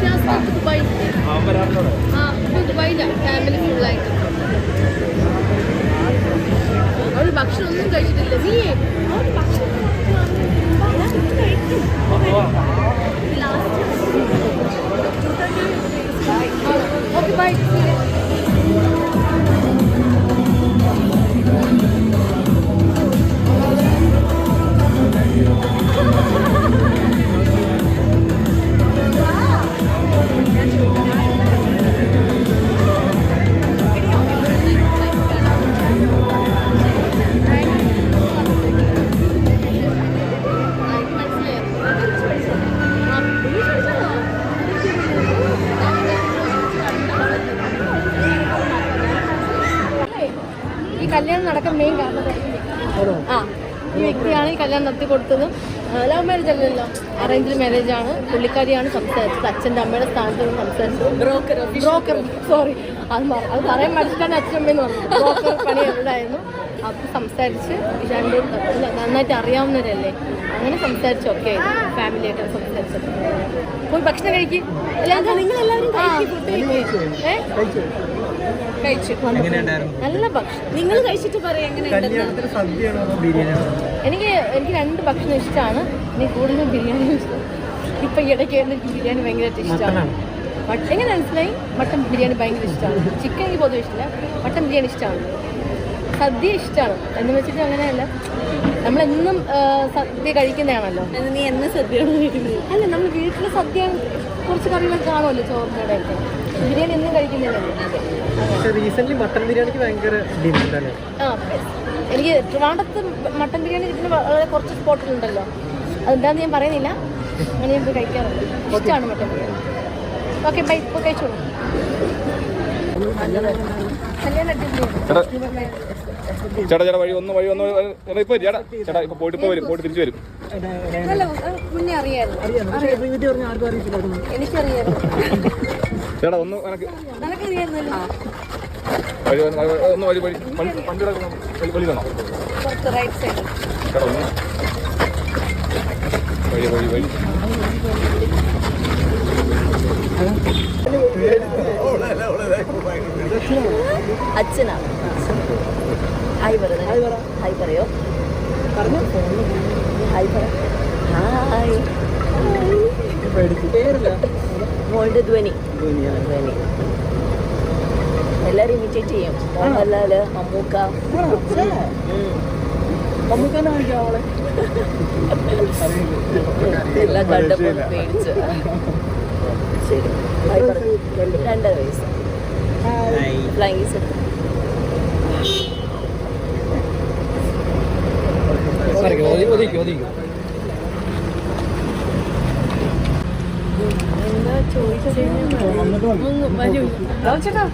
Charge Dubai ആ ദുബായിലാണ് family ഫുള്ളായിട്ട് അവൾ ഭക്ഷണം ഒന്നും കഴിച്ചിട്ടില്ല നീ അവൾ ഭക്ഷണം ഓക്കെ ബൈ കല്യാണം നടക്കാൻ മെയിൻ കാരണം ആ. ഈ വ്യക്തിയാണ് ഈ കല്യാണം നടത്തി കൊടുത്തതും. ലവ് മാരേജ് അല്ലല്ലോ. അറേഞ്ച് മാരേജ് ആണ്. പുള്ളിക്കാരിയാണ് സംസാരിച്ചത്. അച്ഛന്റെ അമ്മയുടെ സ്ഥാനത്ത് നിന്ന് സംസാരിച്ചത്. ബ്രോക്കർ ബ്രോക്കർ സോറി അത് അത് പറയാൻ മടിച്ചിട്ടാണ് അച്ഛനമ്മയെന്ന് പറഞ്ഞു ബ്രോക്കർ പണി ഉണ്ടായിരുന്നു അപ്പോൾ സംസാരിച്ച് രണ്ടും നന്നായിട്ട് അറിയാവുന്നവരല്ലേ? അങ്ങനെ സംസാരിച്ച്. ഒക്കെ ഫാമിലിയായിട്ട് സംസാരിച്ചത്. പോയി ഭക്ഷണം കഴിക്കും. നിങ്ങൾ എല്ലാവരും കഴിച്ചു നല്ല ഭക്ഷണം. നിങ്ങൾ കഴിച്ചിട്ട് പറയാം എങ്ങനെ സദ്യയാണോ എനിക്ക് എനിക്ക് രണ്ട് ഭക്ഷണം ഇഷ്ടമാണ് എനിക്ക് കൂടുതൽ ബിരിയാണി ഇഷ്ടം. ഇപ്പൊ ഇടയ്ക്ക് എനിക്ക് ബിരിയാണി ഭയങ്കരമായിട്ട് ഇഷ്ടമാണ് മട്ടൻ എങ്ങനെ മനസ്സിലായി? മട്ടൻ ബിരിയാണി ഭയങ്കര ഇഷ്ടമാണ് ചിക്കൻ എനിക്ക് പൊതുവെ ഇഷ്ടമില്ല മട്ടൻ ബിരിയാണി ഇഷ്ടമാണ് സദ്യ ഇഷ്ടമാണ് എന്ന് വെച്ചിട്ട് അങ്ങനെയല്ല. നമ്മളെന്നും സദ്യ കഴിക്കുന്നതാണല്ലോ. നീ എന്ന് സദ്യയാണ് കഴിക്കുന്നത് അല്ല നമ്മൾ വീട്ടിലെ സദ്യ കുറച്ച് കറികളൊക്കെ കാണുമല്ലോ ചോറിന്റെ ബിരിയാണി ഒന്നും കഴിക്കുന്നില്ലല്ലോ. റീസെന്റ് മട്ടൻ ബിരിയാണിക്ക് ഭയങ്കര ആ എനിക്ക് ട്രിവാണ്ടത്ത് മട്ടൻ ബിരിയാണി കിട്ടുന്ന വളരെ കുറച്ച് സ്പോട്ടുകളുണ്ടല്ലോ. അതെന്താന്ന് ഞാൻ പറയുന്നില്ല. അങ്ങനെ ഞാൻ പോയി കഴിക്കാറുണ്ട്. ഇഷ്ടമാണ് മട്ടൻ ബിരിയാണി. ഓക്കെ ബൈ ഇപ്പോൾ കഴിച്ചോളൂ. ചേട്ടാ ചേട്ടാ വഴി ഒന്ന് വഴി ഒന്ന് ഇപ്പൊ ചേട്ടാ ചേട്ടാ ഇപ്പൊ പോയിട്ട് ഇപ്പൊ വരും പോയിട്ട് തിരിച്ചു വരും. മുന്നേ അറിയായിരുന്നു എനിക്കറിയായിരുന്നു ചേട്ടാ ഒന്ന് എനിക്ക് നിനക്കറിയായിരുന്നല്ലോ. വഴി ഒന്ന് വഴി- വഴി. വണ്ടിയുടെ പുറത്ത് റൈറ്റ് സൈഡ് ചേട്ടാ ഒന്ന്. വഴി വഴി വഴി. അച്ഛനാണ് ഹായ് പറ ഹായ് പറയോ. പറഞ്ഞു. ഹായ് പറ ഹായ് മോളുടെ ധ്വനി. ധ്വനി. എല്ലാരും ഇമിറ്റേറ്റ് ചെയ്യും. മോഹൻലാൽ മമ്മൂക്ക. എല്ലാം പേടിച്ച്. ശരി. ഹായ് പറ രണ്ടര വയസ്സ്. ഫ്ലൈങ് ഈസ് എന്താ ചോദിച്ചത്? വരൂ. ചേട്ടാ